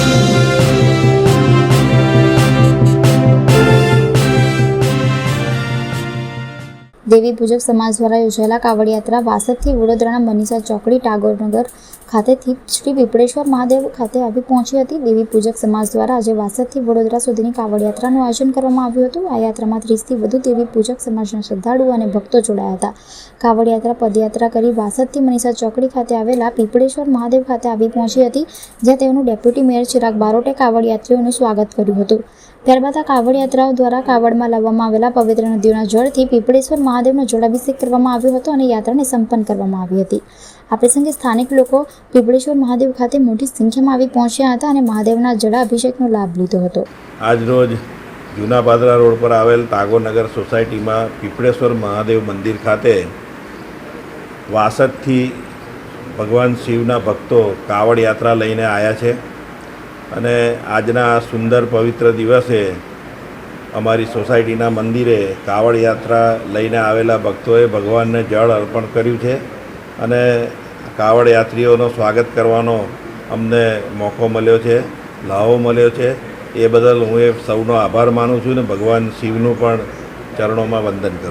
Thank you. દેવી પૂજક સમાજ દ્વારા યોજાયેલા કાવડ યાત્રા વાસદથી વડોદરાના મનીષા ચોકડી, ટાગોરનગર ખાતેથી શ્રી પીપળેશ્વર મહાદેવ ખાતે આવી પહોંચી હતી. દેવી પૂજક સમાજ દ્વારા આજે વાસદથી વડોદરા સુધીની કાવડ યાત્રાનું આયોજન કરવામાં આવ્યું હતું. આ યાત્રામાં ત્રીસથી વધુ દેવી પૂજક સમાજના શ્રદ્ધાળુઓ અને ભક્તો જોડાયા હતા. કાવડ યાત્રા પદયાત્રા કરી વાસદથી મનીષા ચોકડી ખાતે આવેલા પીપળેશ્વર મહાદેવ ખાતે આવી પહોંચી હતી, જ્યાં તેઓનું ડેપ્યુટી મેયર ચિરાગ બારોટે કાવડ યાત્રીઓનું સ્વાગત કર્યું હતું. ત્યારબાદ આ કાવડ યાત્રાઓ દ્વારા કાવડમાં લાવવામાં આવેલા પવિત્ર નદીઓના જળથી પીપળેશ્વર મહાદેવનો જળાભિષેક કરવામાં આવ્યો હતો અને યાત્રાને સંપન્ન કરવામાં આવી હતી. આ પ્રસંગે સ્થાનિક લોકો પીપળેશ્વર મહાદેવ ખાતે મોટી સંખ્યામાં આવી પહોંચ્યા હતા અને મહાદેવના જળાભિષેકનો લાભ લીધો હતો. આજરોજ જૂના પાદરા રોડ પર આવેલ તાગોનગર સોસાયટીમાં પીપળેશ્વર મહાદેવ મંદિર ખાતે વાસદથી ભગવાન શિવના ભક્તો કાવડ યાત્રા લઈને આવ્યા છે. અને આજના સુંદર પવિત્ર દિવસે અમારી સોસાયટીના મંદિરે કાવડ યાત્રા લઈને આવેલા ભક્તોએ ભગવાનને જળ અર્પણ કર્યું છે અને કાવડ યાત્રીઓનો સ્વાગત કરવાનો અમને મોકો મળ્યો છે લાહો મળ્યો છે. એ બદલ હું એ સૌનો આભાર માનું છું ને ભગવાન શિવનું પણ ચરણોમાં વંદન કરું